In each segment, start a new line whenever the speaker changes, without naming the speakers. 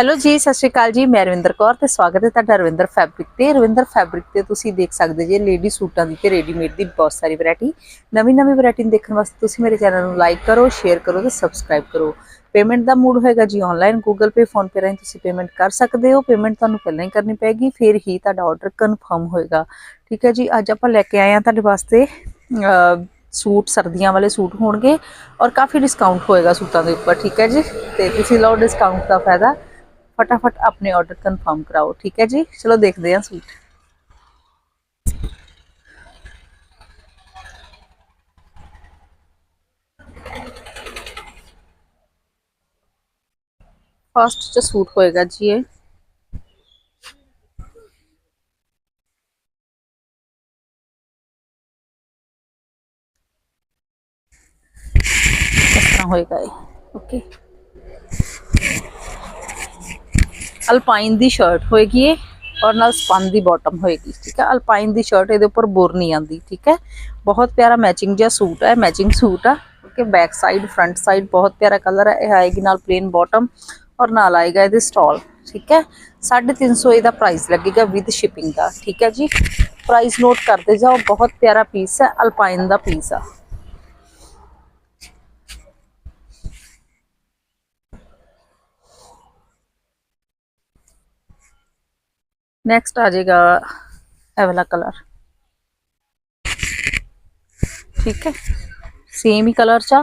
Hello ਜੀ, ਸਤਿ ਸ਼੍ਰੀ ਅਕਾਲ ਜੀ, ਮੈਂ ਰਵਿੰਦਰ ਕੌਰ ਤੇ ਸਵਾਗਤ ਹੈ ਤੁਹਾਡਾ ਰਵਿੰਦਰ ਫੈਬਰਿਕ ਤੇ। ਰਵਿੰਦਰ ਫੈਬਰਿਕ ਤੇ ਤੁਸੀਂ ਦੇਖ ਸਕਦੇ ਜੇ ਲੇਡੀ ਸੂਟਾਂ ਦੀ ਤੇ ਰੈਡੀਮੇਡ ਦੀ ਬਹੁਤ ਸਾਰੀ ਵੈਰਾਈਟੀ ਨਵੀਂ ਨਵੀਂ ਵੈਰਾਈਟੀ ਨੂੰ ਦੇਖਣ ਵਾਸਤੇ ਤੁਸੀਂ ਮੇਰੇ ਚੈਨਲ ਨੂੰ ਲਾਈਕ ਕਰੋ ਸ਼ੇਅਰ ਕਰੋ ਤੇ ਸਬਸਕ੍ਰਾਈਬ ਕਰੋ। ਪੇਮੈਂਟ ਦਾ ਮੂਡ ਹੋਏਗਾ ਜੀ online Google Pay PhonePe ਰਾਹੀਂ ਤੁਸੀਂ ਪੇਮੈਂਟ ਕਰ ਸਕਦੇ ਹੋ। ਪੇਮੈਂਟ ਤੁਹਾਨੂੰ ਪਹਿਲਾਂ ਹੀ ਕਰਨੀ ਪੈਗੀ ਫਿਰ ਹੀ ਤੁਹਾਡਾ ਆਰਡਰ ਕਨਫਰਮ ਹੋਏਗਾ। ਠੀਕ ਹੈ ਜੀ, ਅੱਜ ਆਪਾਂ ਲੈ ਕੇ ਆਏ ਹਾਂ ਤੁਹਾਡੇ ਵਾਸਤੇ ਸੂਟ, ਸਰਦੀਆਂ ਵਾਲੇ ਸੂਟ ਹੋਣਗੇ ਔਰ ਕਾਫੀ ਡਿਸਕਾਊਂਟ ਹੋਏਗਾ ਸੂਟਾਂ ਦੇ ਉੱਪਰ। ਠੀਕ ਹੈ ਜੀ, ਤੇ ਤੁਸੀਂ ਲਓ ਡਿਸਕਾਊਂਟ ਦਾ ਫਾਇਦਾ। ਫਟਾਫਟ ਆਪਣੇ ਆਰਡਰ ਕਨਫਰਮ ਕਰਾਓ ਠੀਕ ਹੈ ਜੀ ਚਲੋ ਦੇਖਦੇ ਹਾਂ ਸੂਟ ਫਸਟ ਚ ਸੂਟ ਹੋਏਗਾ ਜੀ ਇਹ ਇਸ ਤਰ੍ਹਾਂ ਹੋਏਗਾ ਇਹ ਓਕੇ ਅਲਪਾਈਨ ਦੀ ਸ਼ਰਟ ਹੋਏਗੀ ਇਹ ਔਰ ਨਾਲ ਸਪਨ ਦੀ ਬਾਟਮ ਹੋਏਗੀ, ਠੀਕ ਹੈ? ਅਲਪਾਈਨ ਦੀ ਸ਼ਰਟ ਇਹਦੇ ਉੱਪਰ ਬੋਰ ਨਹੀਂ ਆਂਦੀ ਠੀਕ ਹੈ? ਬਹੁਤ ਪਿਆਰਾ ਮੈਚਿੰਗ ਜਿਹਾ ਸੂਟ ਹੈ ਮੈਚਿੰਗ ਸੂਟ ਆ okay back side front side ਬਹੁਤ ਪਿਆਰਾ ਕਲਰ ਹੈ, ਇਹ ਆਏਗੀ ਨਾਲ ਪਲੇਨ ਬਾਟਮ ਔਰ ਨਾਲ ਆਏਗਾ ਇਹਦੇ ਸਟਾਲ ਠੀਕ ਹੈ? 350 ਇਹਦਾ ਪ੍ਰਾਈਸ ਲੱਗੇਗਾ ਵਿਦ ਸ਼ਿਪਿੰਗ ਦਾ, ਠੀਕ ਹੈ ਜੀ? ਪ੍ਰਾਈਸ ਨੋਟ ਕਰਦੇ ਜਾਓ, ਬਹੁਤ ਪਿਆਰਾ ਪੀਸ ਹੈ, ਅਲਪਾਈਨ ਦਾ ਪੀਸ ਆ। ਨੈਕਸਟ ਆ ਜਾਏਗਾ ਇਹ ਵਾਲਾ ਕਲਰ ਠੀਕ ਹੈ? ਸੇਮ ਹੀ ਕਲਰ ਚ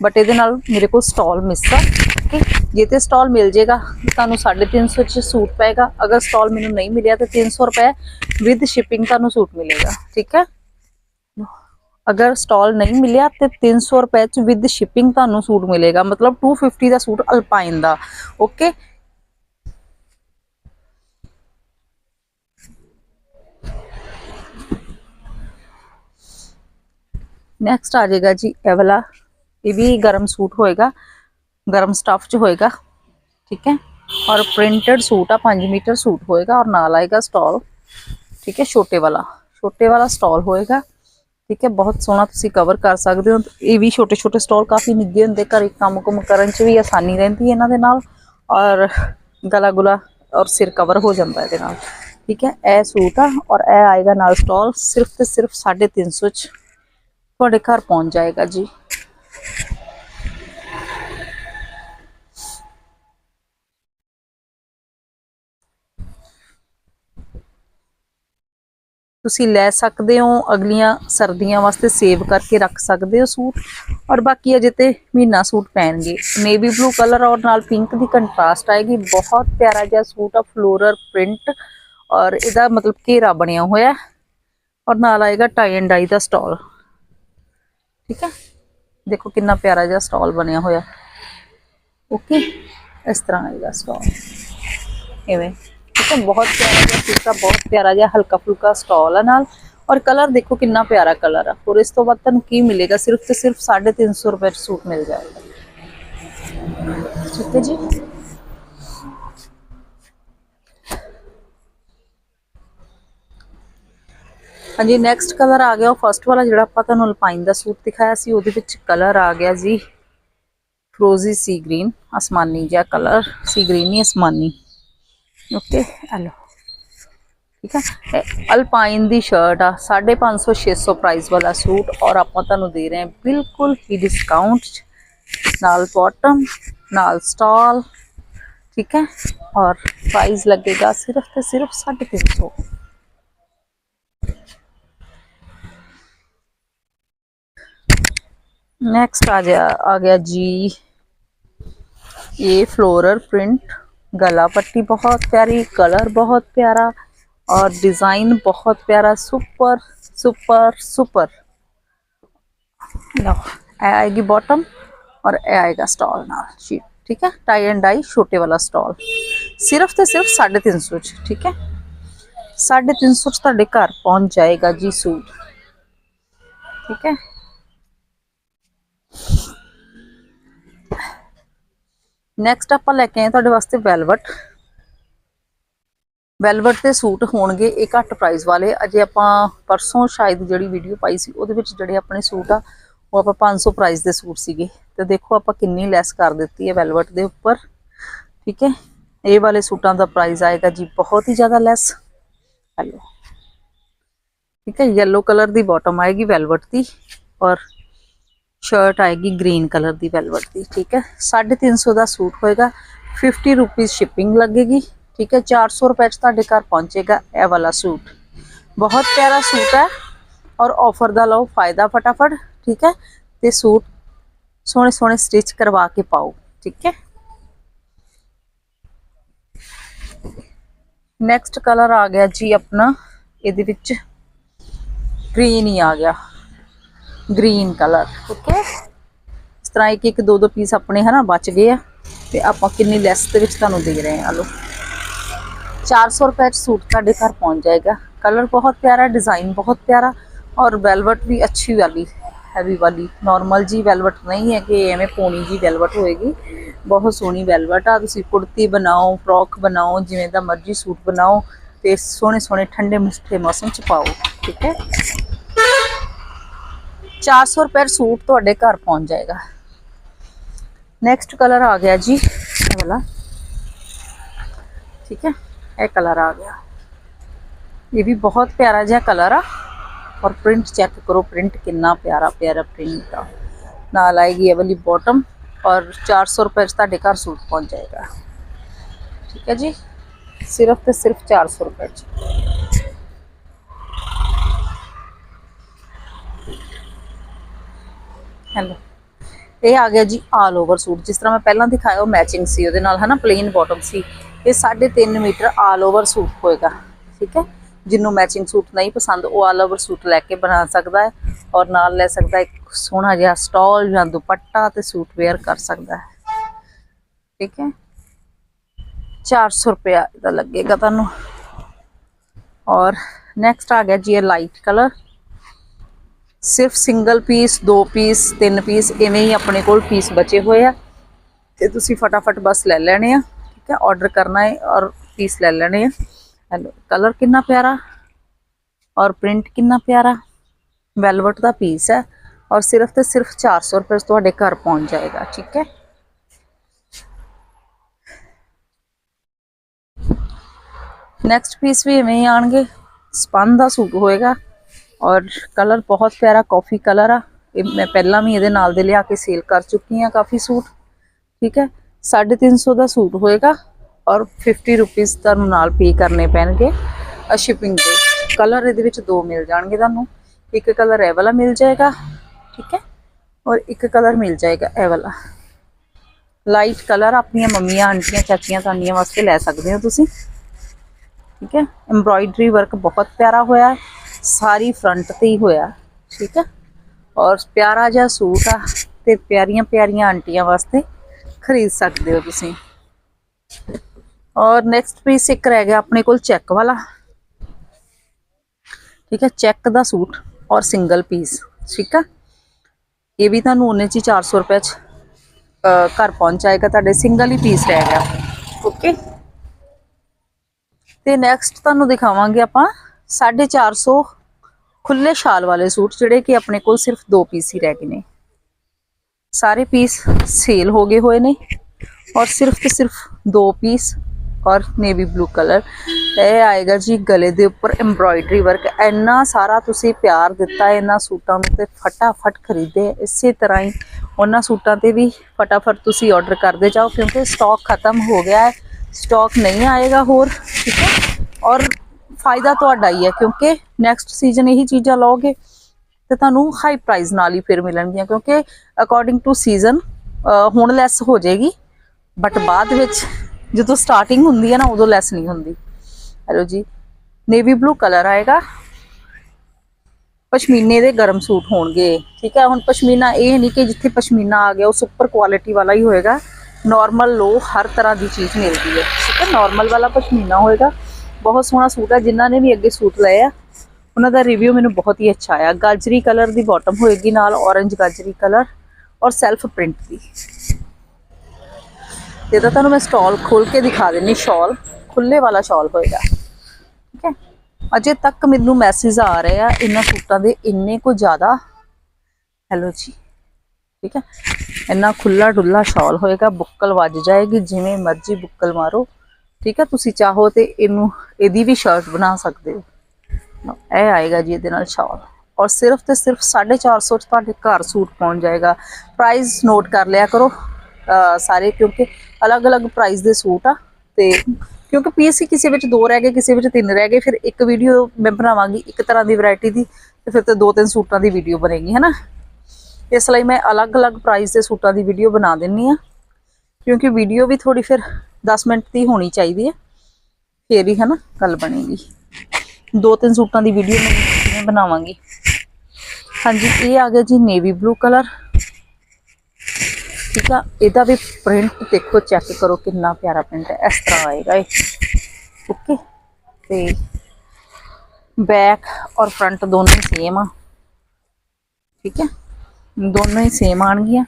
ਬਟ ਇਹਦੇ ਨਾਲ ਮੇਰੇ ਕੋਲ ਸਟਾਲ ਮਿਸ ਆ ਓਕੇ ਜੇ ਤੇ ਸਟਾਲ ਮਿਲ ਜੇਗਾ ਤੁਹਾਨੂੰ 350 ਚ ਸੂਟ ਪਏਗਾ। ਅਗਰ ਸਟਾਲ ਮੈਨੂੰ ਨਹੀਂ ਮਿਲਿਆ ਤਾਂ 300 ਰੁਪਏ ਵਿਦ ਸ਼ਿਪਿੰਗ ਤੁਹਾਨੂੰ ਸੂਟ ਮਿਲੇਗਾ, ਠੀਕ ਹੈ? ਅਗਰ ਸਟਾਲ ਨਹੀਂ ਮਿਲਿਆ ਤੇ 300 ਰੁਪਏ ਚ ਵਿਦ ਸ਼ਿਪਿੰਗ ਤੁਹਾਨੂੰ ਸੂਟ ਮਿਲੇਗਾ। ਮਤਲਬ 250 ਦਾ ਸੂਟ ਅਲਪਾਈਨ ਦਾ ਓਕੇ ਨੈਕਸਟ ਆ ਜਾਏਗਾ ਜੀ ਇਹ ਵਾਲਾ ਇਹ ਵੀ ਗਰਮ ਸੂਟ ਹੋਏਗਾ ਗਰਮ ਸਟਫ ਚ ਹੋਏਗਾ ਠੀਕ ਹੈ ਔਰ ਪ੍ਰਿੰਟਡ ਸੂਟ ਆ 5 ਮੀਟਰ ਸੂਟ ਹੋਏਗਾ ਔਰ ਨਾਲ ਆਏਗਾ ਸਟਾਲ ਠੀਕ ਹੈ ਛੋਟੇ ਵਾਲਾ ਛੋਟੇ ਵਾਲਾ ਸਟਾਲ ਹੋਏਗਾ ਠੀਕ ਹੈ ਬਹੁਤ ਸੋਹਣਾ ਤੁਸੀਂ ਕਵਰ ਕਰ ਸਕਦੇ ਹੋ ਇਹ ਵੀ ਛੋਟੇ ਛੋਟੇ ਸਟਾਲ ਕਾਫੀ ਨਿੱਘੇ ਹੁੰਦੇ ਘਰੇ ਕੰਮ ਕੁਮ ਕਰਨ ਚ ਵੀ ਆਸਾਨੀ ਰਹਿੰਦੀ ਹੈ ਇਹਨਾਂ ਦੇ ਨਾਲ ਔਰ ਗਲਾ ਗੁਲਾ ਔਰ ਸਿਰ ਕਵਰ ਹੋ ਜਾਂਦਾ ਇਹਦੇ ਨਾਲ ਠੀਕ ਹੈ ਇਹ ਸੂਟ ਆ ਔਰ ਇਹ ਆਏਗਾ ਨਾਲ ਸਟਾਲ ਸਿਰਫ ਤੇ ਸਿਰਫ 350 ਚ ਤੁਹਾਡੇ ਘਰ ਪਹੁੰਚ ਜਾਏਗਾ ਜੀ। ਤੁਸੀਂ ਲੈ ਸਕਦੇ ਹੋ ਅਗਲੀਆਂ ਸਰਦੀਆਂ ਵਾਸਤੇ ਸੇਵ ਕਰਕੇ ਰੱਖ ਸਕਦੇ ਹੋ ਸੂਟ ਔਰ ਬਾਕੀ ਅਜੇ ਤੇ ਮਹੀਨਾ ਸੂਟ ਪਹਿਨਗੇ ਨੇਵੀ ਬਲੂ ਕਲਰ ਔਰ ਨਾਲ ਪਿੰਕ ਦੀ ਕੰਟਰਾਸਟ ਆਏਗੀ। ਬਹੁਤ ਪਿਆਰਾ ਜਿਹਾ ਸੂਟ ਆ ਫਲੋਰਲ ਪ੍ਰਿੰਟ ਔਰ ਇਹਦਾ ਮਤਲਬ ਘੇਰਾ ਬਣਿਆ ਹੋਇਆ। ਔਰ ਨਾਲ ਆਏਗਾ ਟਾਈ ਐਂਡ ਡਾਈ ਦਾ ਸਟਾਲ ਠੀਕ ਹੈ ਦੇਖੋ ਕਿੰਨਾ ਪਿਆਰਾ ਜਿਹਾ ਸਟਾਲ ਬਣਿਆ ਹੋਇਆ ਓਕੇ ਇਸ ਤਰ੍ਹਾਂ ਆਏਗਾ ਸਟਾਲ ਇਵੇਂ ਠੀਕ ਹੈ ਬਹੁਤ ਪਿਆਰਾ ਜਿਹਾ ਸੂਟਾ ਬਹੁਤ ਪਿਆਰਾ ਜਿਹਾ ਹਲਕਾ ਫੁਲਕਾ ਸਟਾਲ ਹੈ ਨਾਲ ਔਰ ਕਲਰ ਦੇਖੋ ਕਿੰਨਾ ਪਿਆਰਾ ਕਲਰ ਆ ਔਰ ਇਸ ਤੋਂ ਬਾਅਦ ਤੁਹਾਨੂੰ ਕੀ ਮਿਲੇਗਾ ਸਿਰਫ ਤੇ ਸਿਰਫ 350 ਰੁਪਏ 'ਚ ਸੂਟ ਮਿਲ ਜਾਏਗਾ ਠੀਕ ਹੈ ਜੀ ਹਾਂਜੀ ਨੈਕਸਟ ਕਲਰ ਆ ਗਿਆ ਉਹ ਫਰਸਟ ਵਾਲਾ ਜਿਹੜਾ ਆਪਾਂ ਤੁਹਾਨੂੰ ਅਲਪਾਈਨ ਦਾ ਸੂਟ ਦਿਖਾਇਆ ਸੀ, ਉਹਦੇ ਵਿੱਚ ਕਲਰ ਆ ਗਿਆ ਜੀ ਫਰੋਜ਼ੀ ਸੀ ਗ੍ਰੀਨ ਅਸਮਾਨੀ ਜਿਹਾ ਕਲਰ ਸੀ ਗ੍ਰੀਨ ਹੀ ਅਸਮਾਨੀ। ਓਕੇ ਹਲੋ ਠੀਕ ਹੈ ਅਲਪਾਈਨ ਦੀ ਸ਼ਰਟ ਆ 550 600 ਪ੍ਰਾਈਸ ਵਾਲਾ ਸੂਟ ਔਰ ਆਪਾਂ ਤੁਹਾਨੂੰ ਦੇ ਰਹੇ ਹਾਂ ਬਿਲਕੁਲ ਹੀ ਡਿਸਕਾਊਂਟ ਨਾਲ ਬਾਟਮ ਨਾਲ ਸਟਾਲ ਠੀਕ ਹੈ? ਔਰ ਪ੍ਰਾਈਸ ਲੱਗੇਗਾ ਸਿਰਫ ਤੇ ਸਿਰਫ 350 नेक्स्ट आ गया आ गया जी ये फ्लोरल प्रिंट गला पट्टी बहुत प्यारी कलर बहुत प्यारा और डिज़ाइन बहुत प्यारा सुपर सुपर सुपर लो ए आएगी बॉटम और ए आएगा स्टॉल ना शीट ठीक है? टाई एंड डाई छोटे वाला स्टॉल सिर्फ़ तो सिर्फ़ साढ़े तीन सौ ठीक है? साढ़े तीन सौ घर पहुँच जाएगा जी सूट ठीक है? ਨੈਕਸਟ ਆਪਾਂ ਲੈ ਕੇ ਆਏ ਤੁਹਾਡੇ ਵਾਸਤੇ ਵੈਲਵਟ ਵੈਲਵਟ ਦੇ ਸੂਟ ਹੋਣਗੇ ਇਹ ਘੱਟ ਪ੍ਰਾਈਸ ਵਾਲੇ। ਅਜੇ ਆਪਾਂ ਪਰਸੋਂ ਸ਼ਾਇਦ ਜਿਹੜੀ ਵੀਡੀਓ ਪਾਈ ਸੀ, ਉਹਦੇ ਵਿੱਚ ਜਿਹੜੇ ਆਪਣੇ ਸੂਟ ਆ, ਉਹ ਆਪਾਂ 500 ਪ੍ਰਾਈਸ ਦੇ ਸੂਟ ਸੀਗੇ। ਤੇ ਦੇਖੋ ਆਪਾਂ ਕਿੰਨੀ ਲੈਸ ਕਰ ਦਿੱਤੀ ਹੈ ਵੈਲਵਟ ਦੇ ਉੱਪਰ। ਠੀਕ ਹੈ? ਇਹ ਵਾਲੇ ਸੂਟਾਂ ਦਾ ਪ੍ਰਾਈਸ ਆਏਗਾ ਜੀ ਬਹੁਤ ਹੀ ਜ਼ਿਆਦਾ ਲੈਸ ਹੈਲੋ ਠੀਕ ਹੈ? yellow ਕਲਰ ਦੀ ਬਾਟਮ ਆਏਗੀ ਵੈਲਵਟ ਦੀ। ਔਰ ਸ਼ਰਟ ਆਏਗੀ ਗ੍ਰੀਨ ਕਲਰ ਦੀ ਵੈਲਵਟ ਦੀ, ਠੀਕ ਹੈ? 350 ਦਾ ਸੂਟ ਹੋਏਗਾ 50 ਰੁਪਏ ਸ਼ਿਪਿੰਗ ਲੱਗੇਗੀ, ਠੀਕ ਹੈ? 400 ਰੁਪਏ ਚ ਤੁਹਾਡੇ ਘਰ ਪਹੁੰਚੇਗਾ ਇਹ ਵਾਲਾ ਸੂਟ। ਬਹੁਤ ਪਿਆਰਾ ਸੂਟ ਹੈ ਔਰ ਆਫਰ ਦਾ ਲਓ, ਫਾਇਦਾ ਫਟਾਫਟ, ਠੀਕ ਹੈ? ਤੇ ਸੂਟ ਸੋਹਣੇ ਸੋਹਣੇ ਸਟਿਚ ਕਰਵਾ ਕੇ ਪਾਓ, ਠੀਕ ਹੈ? ਨੈਕਸਟ ਕਲਰ ਆ ਗਿਆ ਜੀ ਆਪਣਾ, ਇਹਦੇ ਵਿੱਚ ਗ੍ਰੀਨ ਹੀ ਆ ਗਿਆ। ਗ੍ਰੀਨ ਕਲਰ ਓਕੇ ਇਸ ਤਰ੍ਹਾਂ ਇੱਕ ਇੱਕ ਦੋ ਦੋ ਪੀਸ ਆਪਣੇ, ਹਨਾ, ਬਚ ਗਏ ਆ। ਤੇ ਆਪਾਂ ਕਿੰਨੀ ਲੈਸ ਦੇ ਵਿੱਚ ਤੁਹਾਨੂੰ ਦੇ ਰਹੇ ਹਾਂ ਲੋ 400 ਰੁਪਏ ਚ ਸੂਟ ਤੁਹਾਡੇ ਘਰ ਪਹੁੰਚ ਜਾਏਗਾ। ਕਲਰ ਬਹੁਤ ਪਿਆਰਾ ਡਿਜ਼ਾਈਨ ਬਹੁਤ ਪਿਆਰਾ ਔਰ ਵੈਲਵਟ ਵੀ ਅੱਛੀ ਵਾਲੀ ਹੈਵੀ ਵਾਲੀ। ਨਾਰਮਲ ਜੀ ਵੈਲਵਟ ਨਹੀਂ ਹੈ ਕਿ ਐਵੇਂ ਪੋਣੀ ਜੀ ਵੈਲਵਟ ਹੋਏਗੀ। ਬਹੁਤ ਸੋਹਣੀ ਵੈਲਵਟ ਆ। ਤੁਸੀਂ ਕੁੜਤੀ ਬਣਾਓ ਫਰੋਕ ਬਣਾਓ, ਜਿਵੇਂ ਦਾ ਮਰਜ਼ੀ ਸੂਟ ਬਣਾਓ ਤੇ ਸੋਹਣੇ ਸੋਹਣੇ ਠੰਡੇ ਮਿੱਠੇ ਮੌਸਮ ਚ ਪਾਓ, ਠੀਕ ਹੈ? 400 ਰੁਪਏ ਦਾ ਸੂਟ ਤੁਹਾਡੇ ਘਰ ਪਹੁੰਚ ਜਾਏਗਾ ਨੈਕਸਟ ਕਲਰ ਆ ਗਿਆ ਜੀ ਇਹ ਵਾਲਾ ਠੀਕ ਹੈ ਇਹ ਕਲਰ ਆ ਗਿਆ ਇਹ ਵੀ ਬਹੁਤ ਪਿਆਰਾ ਜਿਹਾ ਕਲਰ ਆ ਔਰ ਪ੍ਰਿੰਟ ਚੈੱਕ ਕਰੋ ਪ੍ਰਿੰਟ ਕਿੰਨਾ ਪਿਆਰਾ ਪਿਆਰਾ ਪ੍ਰਿੰਟ ਆ ਨਾਲ ਆਏਗੀ ਇਹ ਵਾਲੀ ਬਾਟਮ ਔਰ 400 ਰੁਪਏ ਚ ਤੁਹਾਡੇ ਘਰ ਸੂਟ ਪਹੁੰਚ ਜਾਏਗਾ ਠੀਕ ਹੈ ਜੀ ਸਿਰਫ ਤੇ ਸਿਰਫ 400 ਰੁਪਏ ਚ ਹੈਲੋ ਇਹ ਆ ਗਿਆ ਜੀ ਆਲ ਓਵਰ ਸੂਟ। ਜਿਸ ਤਰ੍ਹਾਂ ਮੈਂ ਪਹਿਲਾਂ ਦਿਖਾਇਆ, ਉਹ ਮੈਚਿੰਗ ਸੀ ਉਹਦੇ ਨਾਲ, ਹਨਾ ਪਲੇਨ ਬਾਟਮ ਸੀ। ਇਹ 3.5 ਮੀਟਰ ਆਲ ਓਵਰ ਸੂਟ ਹੋਏਗਾ, ਠੀਕ ਹੈ? ਜਿਹਨੂੰ ਮੈਚਿੰਗ ਸੂਟ ਨਹੀਂ ਪਸੰਦ, ਉਹ ਆਲ ਓਵਰ ਸੂਟ ਲੈ ਕੇ ਬਣਾ ਸਕਦਾ ਹੈ ਔਰ ਨਾਲ ਲੈ ਸਕਦਾ ਇੱਕ ਸੋਹਣਾ ਜਿਹਾ ਸਟਾਲ ਜਾਂ ਦੁਪੱਟਾ ਤੇ ਸੂਟ ਵੇਅਰ ਕਰ ਸਕਦਾ ਹੈ। ਠੀਕ ਹੈ? 400 ਰੁਪਇਆ ਇਹਦਾ ਲੱਗੇਗਾ ਤੁਹਾਨੂੰ। ਔਰ ਨੈਕਸਟ ਆ ਗਿਆ ਜੀ ਇਹ ਲਾਈਟ ਕਲਰ ਸਿਰਫ ਸਿੰਗਲ ਪੀਸ ਦੋ ਪੀਸ ਤਿੰਨ ਪੀਸ ਇਵੇਂ ਹੀ ਆਪਣੇ ਕੋਲ ਪੀਸ ਬਚੇ ਹੋਏ ਆ। ਤੇ ਤੁਸੀਂ ਫਟਾਫਟ ਬਸ ਲੈ ਲੈਣੇ ਆ, ਠੀਕ ਹੈ ਆਰਡਰ ਕਰਨਾ ਹੈ ਔਰ ਪੀਸ ਲੈ ਲੈਣੇ ਆ। ਹੈਲੋ ਕਲਰ ਕਿੰਨਾ ਪਿਆਰਾ? ਔਰ ਪ੍ਰਿੰਟ ਕਿੰਨਾ ਪਿਆਰਾ? ਵੈਲਵਟ ਦਾ ਪੀਸ ਹੈ। ਔਰ ਸਿਰਫ ਤੇ ਸਿਰਫ 400 ਰੁਪਏ 'ਚ ਤੁਹਾਡੇ ਘਰ ਪਹੁੰਚ ਜਾਏਗਾ, ਠੀਕ ਹੈ? ਨੈਕਸਟ ਪੀਸ ਵੀ ਇਵੇਂ ਹੀ ਆਣਗੇ ਸਪਨ ਦਾ ਸੂਟ ਹੋਏਗਾ। ਔਰ ਕਲਰ ਬਹੁਤ ਪਿਆਰਾ ਕਾਫੀ ਕਲਰ ਆ। ਇਹ ਮੈਂ ਪਹਿਲਾਂ ਵੀ ਇਹਦੇ ਨਾਲ ਦੇ ਲਿਆ ਕੇ ਸੇਲ ਕਰ ਚੁੱਕੀ ਆ ਕਾਫੀ ਸੂਟ। ਠੀਕ ਹੈ? 350 ਦਾ ਸੂਟ ਹੋਏਗਾ ਔਰ 50 ਰੁਪਏ ਤੁਹਾਨੂੰ ਨਾਲ ਪੇ ਕਰਨੇ ਪੈਣਗੇ ਸ਼ਿਪਿੰਗ ਦੇ। ਕਲਰ ਇਹਦੇ ਵਿੱਚ ਦੋ ਮਿਲ ਜਾਣਗੇ ਤੁਹਾਨੂੰ। ਇੱਕ ਕਲਰ ਇਹ ਵਾਲਾ ਮਿਲ ਜਾਏਗਾ। ਠੀਕ ਹੈ? ਔਰ ਇੱਕ ਕਲਰ ਮਿਲ ਜਾਏਗਾ ਇਹ ਵਾਲਾ। ਲਾਈਟ ਕਲਰ ਆਪਣੀਆਂ ਮੰਮੀਆਂ, ਆਂਟੀਆਂ, ਚਾਚੀਆਂ, ਤਾਨੀਆਂ ਵਾਸਤੇ ਲੈ ਸਕਦੇ ਹੋ ਤੁਸੀਂ। ਠੀਕ ਹੈ? ਐਮਬ੍ਰਾਇਡਰੀ ਵਰਕ ਬਹੁਤ ਪਿਆਰਾ ਹੋਇਆ ਹੈ। ਸਾਰੀ ਫਰੰਟ ਤੇ ਹੀ ਹੋਇਆ, ਠੀਕ ਆ? ਔਰ ਪਿਆਰਾ ਜਿਹਾ ਸੂਟ ਆ, ਤੇ ਪਿਆਰੀਆਂ ਪਿਆਰੀਆਂ ਆਂਟੀਆਂ ਵਾਸਤੇ ਖਰੀਦ ਸਕਦੇ ਹੋ ਤੁਸੀਂ। ਔਰ ਨੈਕਸਟ ਪੀਸ ਇੱਕ ਰਹਿ ਗਿਆ ਆਪਣੇ ਕੋਲ ਚੈੱਕ ਵਾਲਾ। ਠੀਕ ਹੈ ਚੈੱਕ ਦਾ ਸੂਟ ਔਰ ਸਿੰਗਲ ਪੀਸ ਠੀਕ ਆ? ਇਹ ਵੀ ਤੁਹਾਨੂੰ ਉਹਨੇ ਚ ਹੀ 400 ਰੁਪਏ ਚ ਘਰ ਪਹੁੰਚ ਜਾਏਗਾ ਤੁਹਾਡੇ ਸਿੰਗਲ ਹੀ ਪੀਸ ਰਹਿ ਗਿਆ। ਓਕੇ ਤੇ ਨੈਕਸਟ ਤੁਹਾਨੂੰ ਦਿਖਾਵਾਂਗੇ ਆਪਾਂ 450 ਖੁੱਲੇ ਸ਼ਾਲ ਵਾਲੇ ਸੂਟ ਜਿਹੜੇ ਕਿ ਆਪਣੇ ਕੋਲ ਸਿਰਫ ਦੋ ਪੀਸ ਹੀ ਰਹਿ ਗਏ ਨੇ ਸਾਰੇ ਪੀਸ ਸੇਲ ਹੋ ਗਏ ਹੋਏ ਨੇ ਔਰ ਸਿਰਫ ਤੇ ਸਿਰਫ ਦੋ ਪੀਸ ਔਰ ਨੇਵੀ ਬਲੂ ਕਲਰ ਇਹ ਆਏਗਾ ਜੀ ਗਲੇ ਦੇ ਉੱਪਰ ਐਮਬ੍ਰਾਇਡਰੀ ਵਰਕ ਇੰਨਾ ਸਾਰਾ ਤੁਸੀਂ ਪਿਆਰ ਦਿੱਤਾ ਹੈ ਇਹਨਾਂ ਸੂਟਾਂ ਨੂੰ ਤੇ ਫਟਾਫਟ ਖਰੀਦੇ ਇਸੇ ਤਰ੍ਹਾਂ ਹੀ ਉਹਨਾਂ ਸੂਟਾਂ ਤੇ ਵੀ ਫਟਾਫਟ ਤੁਸੀਂ ਆਰਡਰ ਕਰਦੇ ਜਾਓ ਕਿਉਂਕਿ ਸਟਾਕ ਖਤਮ ਹੋ ਗਿਆ ਹੈ ਸਟਾਕ ਨਹੀਂ ਆਏਗਾ ਹੋਰ ਠੀਕ ਹੈ ਔਰ ਫਾਇਦਾ ਤੁਹਾਡਾ ਹੀ ਹੈ, ਕਿਉਂਕਿ ਨੈਕਸਟ ਸੀਜ਼ਨ ਇਹੀ ਚੀਜ਼ਾਂ ਲਓਗੇ ਤੇ ਤੁਹਾਨੂੰ ਹਾਈ ਪ੍ਰਾਈਸ ਨਾਲ ਹੀ ਫਿਰ ਮਿਲਣਗੀਆਂ, ਕਿਉਂਕਿ ਅਕੋਰਡਿੰਗ ਟੂ ਸੀਜ਼ਨ ਹੁਣ ਲੈਸ ਹੋ ਜਾਏਗੀ ਬਟ ਬਾਅਦ ਵਿੱਚ ਜਦੋਂ ਸਟਾਰਟਿੰਗ ਹੁੰਦੀ ਹੈ ਨਾ, ਉਦੋਂ ਲੈਸ ਨਹੀਂ ਹੁੰਦੀ। ਹੈਲੋ ਜੀ ਨੇਵੀ ਬਲੂ ਕਲਰ ਆਏਗਾ। ਪਸ਼ਮੀਨੇ ਦੇ ਗਰਮ ਸੂਟ ਹੋਣਗੇ, ਠੀਕ ਹੈ? ਹੁਣ ਪਸ਼ਮੀਨਾ ਇਹ ਨਹੀਂ ਕਿ ਜਿੱਥੇ ਪਸ਼ਮੀਨਾ ਆ ਗਿਆ ਉਹ ਸੁਪਰ ਕੁਆਲਿਟੀ ਵਾਲਾ ਹੀ ਹੋਏਗਾ। ਨਾਰਮਲ ਲੋ ਹਰ ਤਰ੍ਹਾਂ ਦੀ ਚੀਜ਼ ਮਿਲਦੀ ਹੈ, ਠੀਕ ਹੈ? ਨਾਰਮਲ ਵਾਲਾ ਪਸ਼ਮੀਨਾ ਹੋਏਗਾ। ਬਹੁਤ ਸੋਹਣਾ ਸੂਟ ਹੈ ਜਿਨ੍ਹਾਂ ਨੇ ਵੀ ਅੱਗੇ ਸੂਟ ਲਏ ਆ। ਉਹਨਾਂ ਦਾ ਰਿਵਿਊ ਮੈਨੂੰ ਬਹੁਤ ਹੀ ਅੱਛਾ ਆਇਆ। ਗਾਜਰੀ ਕਲਰ ਦੀ ਬਾਟਮ ਹੋਏਗੀ ਨਾਲ ਔਰੇਂਜ ਗਾਜਰੀ ਕਲਰ ਔਰ ਸੈਲਫ ਪ੍ਰਿੰਟ ਦੀ। ਤੇ ਤੁਹਾਨੂੰ ਮੈਂ ਸਟਾਲ ਖੋਲ ਕੇ ਦਿਖਾ ਦਿੰਨੀ ਸ਼ਾਲ ਖੁੱਲੇ ਵਾਲਾ ਸ਼ਾਲ ਹੋਏਗਾ। ਠੀਕ ਹੈ? ਅਜੇ ਤੱਕ ਮੈਨੂੰ ਮੈਸੇਜ ਆ ਰਹੇ ਆ, ਇਹਨਾਂ ਸੂਟਾਂ ਦੇ ਇੰਨੇ ਕੋ ਜ਼ਿਆਦਾ। ਹੈਲੋ ਜੀ। ਠੀਕ ਹੈ? ਇੰਨਾ ਖੁੱਲਾ ਡੁੱਲਾ ਸ਼ਾਲ ਹੋਏਗਾ, ਬੁੱਕਲ ਵੱਜ ਜਾਏਗੀ, ਜਿਵੇਂ ਮਰਜ਼ੀ ਬੁੱਕਲ ਮਾਰੋ। ਠੀਕ ਆ? ਤੁਸੀਂ ਚਾਹੋ ਤੇ ਇਹਨੂੰ, ਇਹਦੀ ਵੀ ਸ਼ਰਟ ਬਣਾ ਸਕਦੇ ਹੋ। ਇਹ ਆਏਗਾ ਜੀ ਇਹਦੇ ਨਾਲ ਸ਼ਾਲ। ਔਰ ਸਿਰਫ ਤੇ ਸਿਰਫ 450 ਚ ਤੁਹਾਡੇ ਘਰ ਸੂਟ ਪਹੁੰਚ ਜਾਏਗਾ। ਪ੍ਰਾਈਸ ਨੋਟ ਕਰ ਲਿਆ ਕਰੋ ਸਾਰੇ, ਕਿਉਂਕਿ ਅਲੱਗ-ਅਲੱਗ ਪ੍ਰਾਈਸ ਦੇ ਸੂਟ ਆ। ਤੇ ਕਿਉਂਕਿ ਪੀਸ ਹੀ ਕਿਸੇ ਵਿੱਚ ਦੋ ਰਹਿ ਗਏ, ਕਿਸੇ ਵਿੱਚ ਤਿੰਨ ਰਹਿ ਗਏ, ਫਿਰ ਇੱਕ ਵੀਡੀਓ ਮੈਂ ਬਣਾਵਾਂਗੀ, ਇੱਕ ਤਰ੍ਹਾਂ ਦੀ ਵੈਰਾਈਟੀ ਦੀ, ਤੇ ਫਿਰ ਤੇ ਦੋ ਤਿੰਨ ਸੂਟਾਂ ਦੀ ਵੀਡੀਓ ਬਣੇਗੀ, ਹੈਨਾ? ਇਸ ਲਈ ਮੈਂ ਅਲੱਗ-ਅਲੱਗ ਪ੍ਰਾਈਸ ਦੇ ਸੂਟਾਂ ਦੀ ਵੀਡੀਓ ਬਣਾ ਦਿੰਨੀ ਆ। ਕਿਉਂਕਿ ਵੀਡੀਓ ਵੀ ਥੋੜੀ ਫਿਰ 10 ਮਿੰਟ ਦੀ ਹੋਣੀ ਚਾਹੀਦੀ ਹੈ। ਫੇਰ ਹੀ ਹਨਾ ਗੱਲ ਬਣੇਗੀ। ਦੋ ਤਿੰਨ ਸੂਟਾਂ ਦੀ ਵੀਡੀਓ ਮੈਂ ਬਣਾਵਾਂਗੀ। ਹਾਂਜੀ, ਇਹ ਆ ਗਿਆ ਜੀ ਨੇਵੀ ਬਲੂ ਕਲਰ ਠੀਕ ਆ, ਇਹਦਾ ਵੀ ਪ੍ਰਿੰਟ ਦੇਖੋ ਚੈੱਕ ਕਰੋ ਕਿੰਨਾ ਪਿਆਰਾ ਪ੍ਰਿੰਟ ਹੈ। ਇਸ ਤਰ੍ਹਾਂ ਆਏਗਾ ਇਹ। ਓਕੇ ਤੇ ਬੈਕ ਔਰ ਫਰੰਟ ਦੋਨੋਂ ਹੀ ਸੇਮ ਆ। ਠੀਕ ਹੈ, ਦੋਨੋਂ ਹੀ ਸੇਮ ਆਣਗੀਆਂ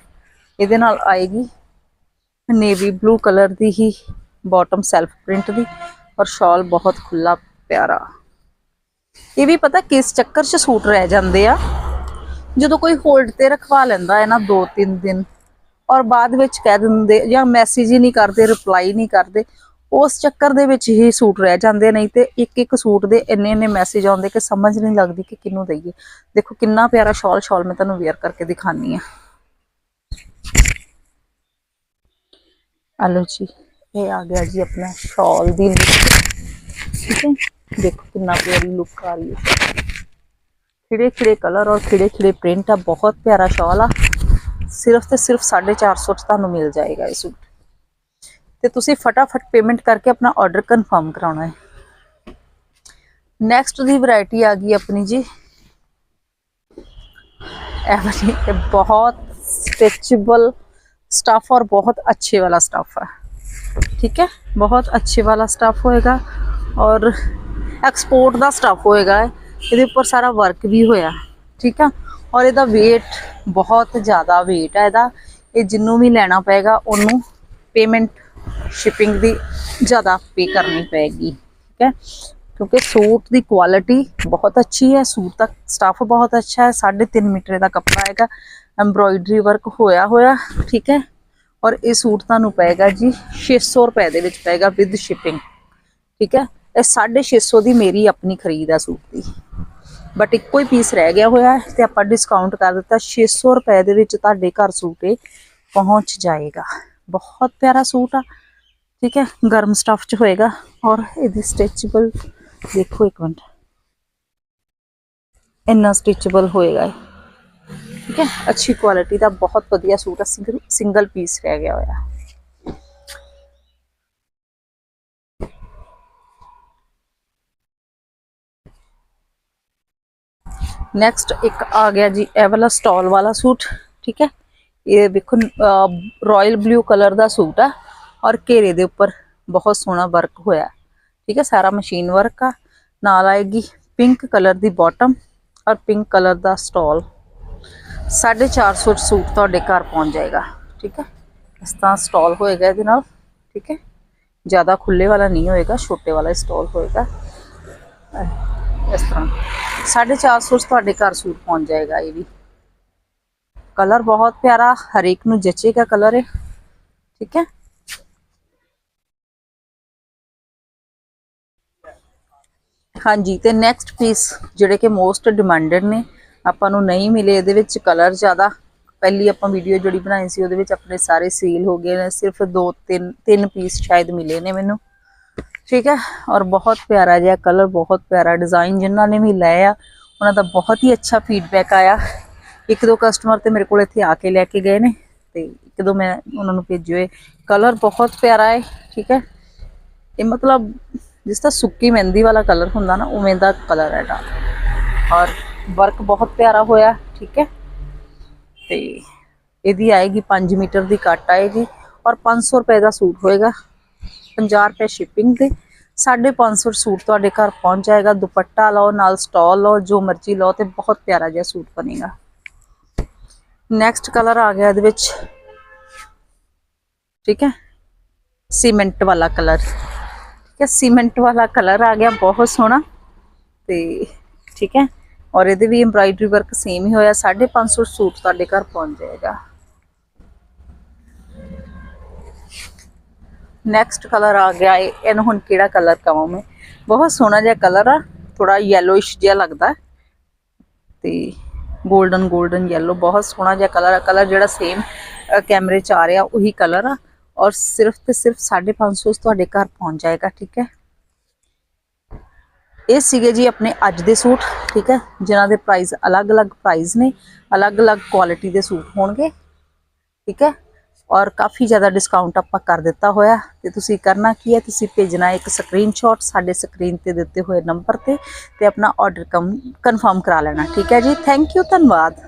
ਇਹਦੇ ਨਾਲ ਆਏਗੀ ਨੇਵੀ ਬਲੂ ਕਲਰ ਦੀ ਹੀ ਬਾਟਮ ਸੈਲਫ ਪ੍ਰਿੰਟ ਦੀ ਔਰ ਸ਼ਾਲ ਬਹੁਤ ਖੁੱਲਾ ਪਿਆਰਾ। ਇਹ ਵੀ ਪਤਾ ਕਿਸ ਚੱਕਰ 'ਚ ਸੂਟ ਰਹਿ ਜਾਂਦੇ ਆ? ਜਦੋਂ ਕੋਈ ਹੋਲਡ ਤੇ ਰਖਵਾ ਲੈਂਦਾ ਹੈ ਨਾ 2-3 ਦਿਨ ਔਰ ਬਾਅਦ ਵਿੱਚ ਕਹਿ ਦਿੰਦੇ ਜਾਂ ਮੈਸੇਜ ਹੀ ਨਹੀਂ ਕਰਦੇ ਰਿਪਲਾਈ ਨਹੀਂ ਕਰਦੇ, ਉਸ ਚੱਕਰ ਦੇ ਵਿੱਚ ਹੀ ਸੂਟ ਰਹਿ ਜਾਂਦੇ ਨਹੀਂ ਤੇ ਇੱਕ ਇੱਕ ਸੂਟ ਦੇ ਇੰਨੇ ਇੰਨੇ ਮੈਸੇਜ ਆਉਂਦੇ ਕਿ ਸਮਝ ਨਹੀਂ ਲੱਗਦੀ ਕਿ ਕਿਹਨੂੰ ਦਈਏ। ਦੇਖੋ ਕਿੰਨਾ ਪਿਆਰਾ ਸ਼ਾਲ ਸ਼ਾਲ ਮੈਂ ਤੁਹਾਨੂੰ ਵੇਅਰ ਕਰਕੇ ਦਿਖਾਨੀ ਆ ਆ ਜੀ, ਇਹ ਆ ਗਿਆ ਜੀ ਆਪਣਾ ਸ਼ਾਲ ਦੀ ਲੁੱਕ ਠੀਕ ਹੈ? ਦੇਖੋ ਕਿੰਨਾ ਪਿਆਰੀ ਲੁੱਕ ਆ ਰਹੀ ਹੈ। ਖਿੜੇ ਖਿੜੇ ਕਲਰ ਔਰ ਖਿੜੇ ਖਿੜੇ ਪ੍ਰਿੰਟ ਆ, ਬਹੁਤ ਪਿਆਰਾ ਸ਼ਾਲ ਆ। ਸਿਰਫ ਤੇ ਸਿਰਫ 450 ਤੁਹਾਨੂੰ ਮਿਲ ਜਾਏਗਾ ਇਹ ਸੂਟ। ਤੇ ਤੁਸੀਂ ਫਟਾਫਟ ਪੇਮੈਂਟ ਕਰਕੇ ਆਪਣਾ ਆਰਡਰ ਕਨਫਰਮ ਕਰਾਉਣਾ ਹੈ। ਨੈਕਸਟ ਦੀ ਵੈਰਾਈਟੀ ਆ ਗਈ ਆਪਣੀ ਜੀ। ਇਹ ਬਹੁਤ ਸਟੈਚੇਬਲ स्टफ और बहुत अच्छे वाला स्टफ है ठीक है बहुत अच्छे वाला स्टफ होएगा और ਐਕਸਪੋਰਟ ਦਾ ਸਟਫ ਹੋਏਗਾ ਇਹ। ਇਹਦੇ ਉੱਪਰ ਸਾਰਾ ਵਰਕ ਵੀ ਹੋਇਆ ਠੀਕ ਆ ਔਰ ਇਹਦਾ weight ਬਹੁਤ ਜ਼ਿਆਦਾ weight ਹੈ ਇਹਦਾ ਇਹ ਜਿੰਨੂੰ ਵੀ ਲੈਣਾ ਪਏਗਾ ਉਹਨੂੰ ਪੇਮੈਂਟ ਸ਼ਿਪਿੰਗ ਦੀ ਜ਼ਿਆਦਾ ਪੇ ਕਰਨੀ ਪਏਗੀ ਠੀਕ ਹੈ ਕਿਉਂਕਿ ਸੂਟ ਦੀ ਕੁਆਲਿਟੀ ਬਹੁਤ ਅੱਛੀ ਹੈ ਸੂਟ ਦਾ ਸਟਫ ਬਹੁਤ ਅੱਛਾ ਹੈ 3.5 ਮੀਟਰ ਦਾ ਕੱਪੜਾ ਹੈਗਾ ਐਮਬ੍ਰੋਇਡਰੀ ਵਰਕ ਹੋਇਆ ਹੋਇਆ, ਠੀਕ ਹੈ? ਔਰ ਇਹ ਸੂਟ ਤੁਹਾਨੂੰ ਪਏਗਾ ਜੀ 600 ਰੁਪਏ ਦੇ ਵਿੱਚ ਪਏਗਾ ਵਿਦ ਸ਼ਿਪਿੰਗ ਠੀਕ ਹੈ? ਇਹ 650 ਦੀ ਮੇਰੀ ਆਪਣੀ ਖਰੀਦ ਆ ਸੂਟ ਦੀ। ਬਟ ਇੱਕੋ ਹੀ ਪੀਸ ਰਹਿ ਗਿਆ ਹੋਇਆ ਹੈ ਤੇ ਆਪਾਂ ਡਿਸਕਾਊਂਟ ਕਰ ਦਿੱਤਾ 600 ਰੁਪਏ ਦੇ ਵਿੱਚ ਤੁਹਾਡੇ ਘਰ ਸੂਟ ਇਹ ਪਹੁੰਚ ਜਾਏਗਾ। ਬਹੁਤ ਪਿਆਰਾ ਸੂਟ ਆ, ਠੀਕ ਹੈ? ਗਰਮ ਸਟਫ ਚ ਹੋਏਗਾ ਔਰ ਇਹਦੀ ਸਟਿਚੇਬਲ ਦੇਖੋ ਇੱਕ ਮਿੰਟ। ਇੰਨਾ ਸਟਿਚੇਬਲ ਹੋਏਗਾ ਇਹ। ਠੀਕ ਹੈ ਅੱਛੀ ਕੁਆਲਿਟੀ ਦਾ ਬਹੁਤ ਵਧੀਆ ਸੂਟ ਆ ਸਿੰਗਲ ਸਿੰਗਲ ਪੀਸ ਰਹਿ ਗਿਆ ਹੋਇਆ ਨੈਕਸਟ ਇੱਕ ਆ ਗਿਆ ਜੀ ਇਹ ਵਾਲਾ ਸਟਾਲ ਵਾਲਾ ਸੂਟ ਠੀਕ ਹੈ ਇਹ ਦੇਖੋ ਰਾਇਲ ਬਲੂ ਕਲਰ ਦਾ ਸੂਟ ਆ ਔਰ ਘੇਰੇ ਦੇ ਉੱਪਰ ਬਹੁਤ ਸੋਹਣਾ ਵਰਕ ਹੋਇਆ ਠੀਕ ਹੈ ਸਾਰਾ ਮਸ਼ੀਨ ਵਰਕ ਆ ਨਾਲ ਆਏਗੀ ਪਿੰਕ ਕਲਰ ਦੀ ਬਾਟਮ ਔਰ ਪਿੰਕ ਕਲਰ ਦਾ ਸਟਾਲ 450 ਸੂਟ ਤੁਹਾਡੇ ਘਰ ਪਹੁੰਚ ਜਾਏਗਾ, ਠੀਕ ਹੈ? ਇਸ ਤਰ੍ਹਾਂ ਸਟਾਲ ਹੋਏਗਾ ਇਹਦੇ ਨਾਲ, ਠੀਕ ਹੈ? ਜ਼ਿਆਦਾ ਖੁੱਲੇ ਵਾਲਾ ਨਹੀਂ ਹੋਏਗਾ, ਛੋਟੇ ਵਾਲਾ ਸਟਾਲ ਹੋਏਗਾ। ਇਸ ਤਰ੍ਹਾਂ। 450 ਚ ਤੁਹਾਡੇ ਘਰ ਸੂਟ ਪਹੁੰਚ ਜਾਏਗਾ ਇਹ ਵੀ। ਕਲਰ ਬਹੁਤ ਪਿਆਰਾ, ਹਰੇਕ ਨੂੰ ਜਚੇਗਾ ਕਲਰ ਹੈ ਠੀਕ ਹੈ? ਹਾਂਜੀ, ਤੇ ਨੈਕਸਟ ਪੀਸ ਜਿਹੜੇ ਕਿ ਮੋਸਟ ਡਿਮਾਂਡਡ ਨੇ ਆਪਾਂ ਨੂੰ ਨਹੀਂ ਮਿਲੇ, ਇਹਦੇ ਵਿੱਚ ਕਲਰ ਜ਼ਿਆਦਾ। ਪਹਿਲੀ ਆਪਾਂ ਵੀਡੀਓ ਜਿਹੜੀ ਬਣਾਈ ਸੀ, ਉਹਦੇ ਵਿੱਚ ਆਪਣੇ ਸਾਰੇ ਸੀਲ ਹੋ ਗਏ ਨੇ, ਸਿਰਫ ਦੋ, ਤਿੰਨ ਤਿੰਨ ਪੀਸ ਸ਼ਾਇਦ ਮਿਲੇ ਨੇ ਮੈਨੂੰ। ਠੀਕ ਹੈ? ਔਰ ਬਹੁਤ ਪਿਆਰਾ ਜਿਹਾ ਕਲਰ ਬਹੁਤ ਪਿਆਰਾ ਡਿਜ਼ਾਈਨ ਜਿਨ੍ਹਾਂ ਨੇ ਵੀ ਲਏ ਆ, ਉਹਨਾਂ ਦਾ ਬਹੁਤ ਹੀ ਅੱਛਾ ਫੀਡਬੈਕ ਆਇਆ। ਇੱਕ ਦੋ ਕਸਟਮਰ ਤੇ ਮੇਰੇ ਕੋਲ ਇੱਥੇ ਆ ਕੇ ਲੈ ਕੇ ਗਏ ਨੇ, ਤੇ ਇੱਕ ਦੋ ਮੈਂ ਉਹਨਾਂ ਨੂੰ ਭੇਜੇ ਹੋਏ। ਕਲਰ ਬਹੁਤ ਪਿਆਰਾ ਹੈ, ਠੀਕ ਹੈ? ਇਹ ਮਤਲਬ ਜਿਸ ਤਰ੍ਹਾਂ ਸੁੱਕੀ ਮਹਿੰਦੀ ਵਾਲਾ ਕਲਰ ਹੁੰਦਾ ਨਾ, ਉਵੇਂ ਦਾ ਕਲਰ ਹੈ ਇਹਦਾ। ਔਰ ਵਰਕ ਬਹੁਤ ਪਿਆਰਾ ਹੋਇਆ, ਠੀਕ ਹੈ। ਤੇ ਇਹਦੀ ਆਏਗੀ 5 ਮੀਟਰ ਦੀ ਕੱਟ ਆਏਗੀ ਔਰ 500 ਰੁਪਏ ਦਾ ਸੂਟ ਹੋਏਗਾ। 50 ਰੁਪਏ ਸ਼ਿਪਿੰਗ ਦੇ 550 ਸੂਟ ਤੁਹਾਡੇ ਘਰ ਪਹੁੰਚ ਜਾਏਗਾ। ਦੁਪੱਟਾ ਲਓ, ਨਾਲ ਸਟਾਲ ਲਓ, ਜੋ ਮਰਜ਼ੀ ਲਓ ਤੇ ਬਹੁਤ ਪਿਆਰਾ ਜਿਹਾ ਸੂਟ ਬਣੇਗਾ। ਨੈਕਸਟ ਕਲਰ ਆ ਗਿਆ ਇਹਦੇ ਵਿੱਚ, ਠੀਕ ਹੈ। ਸੀਮੈਂਟ ਵਾਲਾ ਕਲਰ ਠੀਕ ਹੈ। ਸੀਮੈਂਟ ਵਾਲਾ ਕਲਰ ਆ ਗਿਆ, ਬਹੁਤ ਸੋਹਣਾ। ਤੇ ਠੀਕ ਹੈ। ਔਰ ਇਹਦੇ ਵੀ ਐਮਬ੍ਰਾਇਡਰੀ ਵਰਕ ਸੇਮ ਹੀ ਹੋਇਆ 550 ਸੂਟ ਤੁਹਾਡੇ ਘਰ ਪਹੁੰਚ ਜਾਏਗਾ। ਨੈਕਸਟ ਕਲਰ ਆ ਗਿਆ ਏ ਇਹਨੂੰ ਹੁਣ ਕਿਹੜਾ ਕਲਰ ਕਵਾਂ ਮੈਂ? ਬਹੁਤ ਸੋਹਣਾ ਜਿਹਾ ਕਲਰ ਆ ਥੋੜਾ ਯੈਲੋਇਸ਼ ਜਿਹਾ ਲੱਗਦਾ। ਹੈ। ਤੇ 골ਡਨ 골ਡਨ ਯੈਲੋ ਬਹੁਤ ਸੋਹਣਾ ਜਿਹਾ ਕਲਰ ਆ। ਕਲਰ ਜਿਹੜਾ ਸੇਮ ਕੈਮਰੇ 'ਚ ਆ ਰਿਹਾ, ਉਹੀ ਕਲਰ ਆ। ਔਰ ਸਿਰਫ ਤੇ ਸਿਰਫ 550 'ਚ ਤੁਹਾਡੇ ਘਰ ਪਹੁੰਚ ਜਾਏਗਾ, ਠੀਕ ਹੈ? ਇਹ ਸੀਗੇ ਜੀ ਆਪਣੇ ਅੱਜ ਦੇ ਸੂਟ, ਠੀਕ ਹੈ, ਜਿਨ੍ਹਾਂ ਦੇ ਪ੍ਰਾਈਸ ਅਲੱਗ-ਅਲੱਗ ਪ੍ਰਾਈਸ ਨੇ, ਅਲੱਗ-ਅਲੱਗ ਕੁਆਲਿਟੀ ਦੇ ਸੂਟ ਹੋਣਗੇ, ਠੀਕ ਹੈ, ਔਰ ਕਾਫੀ ਜ਼ਿਆਦਾ ਡਿਸਕਾਊਂਟ ਆਪਾਂ ਕਰ ਦਿੱਤਾ ਹੋਇਆ, ਤੇ ਤੁਸੀਂ ਕਰਨਾ ਕੀ ਹੈ, ਤੁਸੀਂ ਭੇਜਣਾ ਇੱਕ ਸਕਰੀਨਸ਼ਾਟ ਸਾਡੇ ਸਕਰੀਨ ਤੇ ਦਿੱਤੇ ਹੋਏ ਨੰਬਰ ਤੇ ਤੇ ਆਪਣਾ ਆਰਡਰ ਕਨਫਰਮ ਕਰਾ ਲੈਣਾ, ਠੀਕ ਹੈ ਜੀ ਥੈਂਕ ਯੂ ਧੰਨਵਾਦ।